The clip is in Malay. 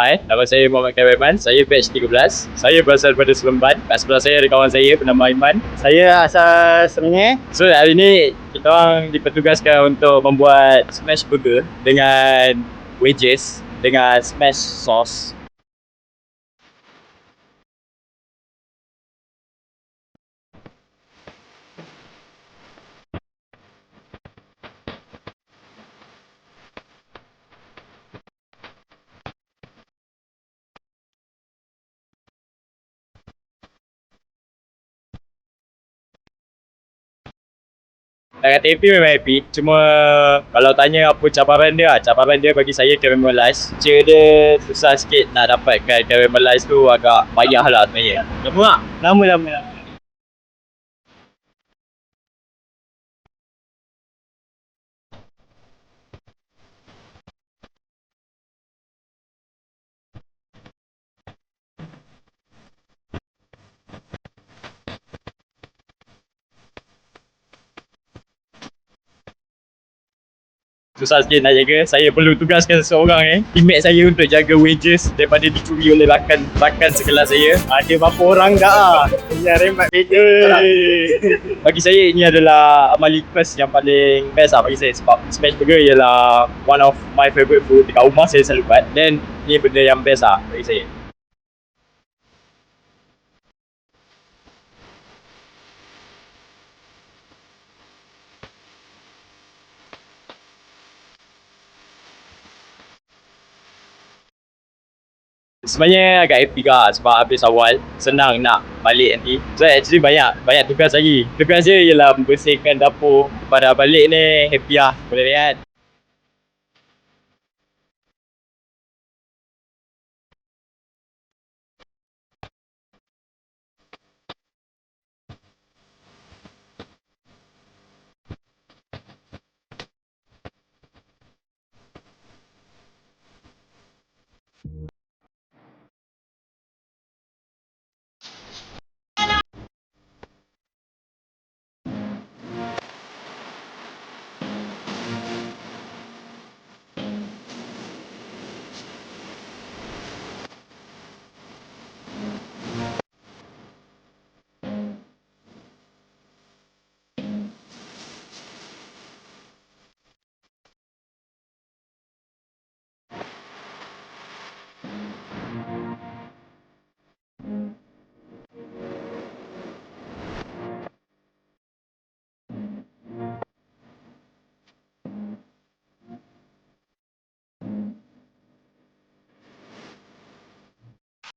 Hai, nama saya Muhammad Khairman. Saya batch 13. Saya berasal daripada Seremban. Kat sebelah saya ada kawan saya bernama Aiman. Saya asal Serengih. So hari ni kita orang dipertugaskan untuk membuat smash burger dengan wedges dengan smash sauce. Kata happy memang happy Cuma Kalau tanya apa cabaran dia Cabaran dia bagi saya caramelize Cik dia susah sikit nak dapatkan caramelize tu agak payah lah sebenarnya Lama tak? Lama lama lama. Susah sikit nak jaga Saya perlu tugaskan seseorang eh. Teammate saya untuk jaga wages Daripada dicuri oleh rakan Rakan sekelas saya. Ada berapa orang dah? Ah? Yang rembat kerja. Bagi saya ini adalah amal request yang paling best lah bagi saya. Sebab smash burger ialah one of my favourite food Dekat rumah saya selalu buat. Dan ni benda yang best lah bagi saya Sebenarnya agak happy lah sebab habis awal senang nak balik nanti. So actually banyak banyak tugas lagi. Tugas dia ialah membersihkan dapur. Pada balik ni happy lah. Boleh lihat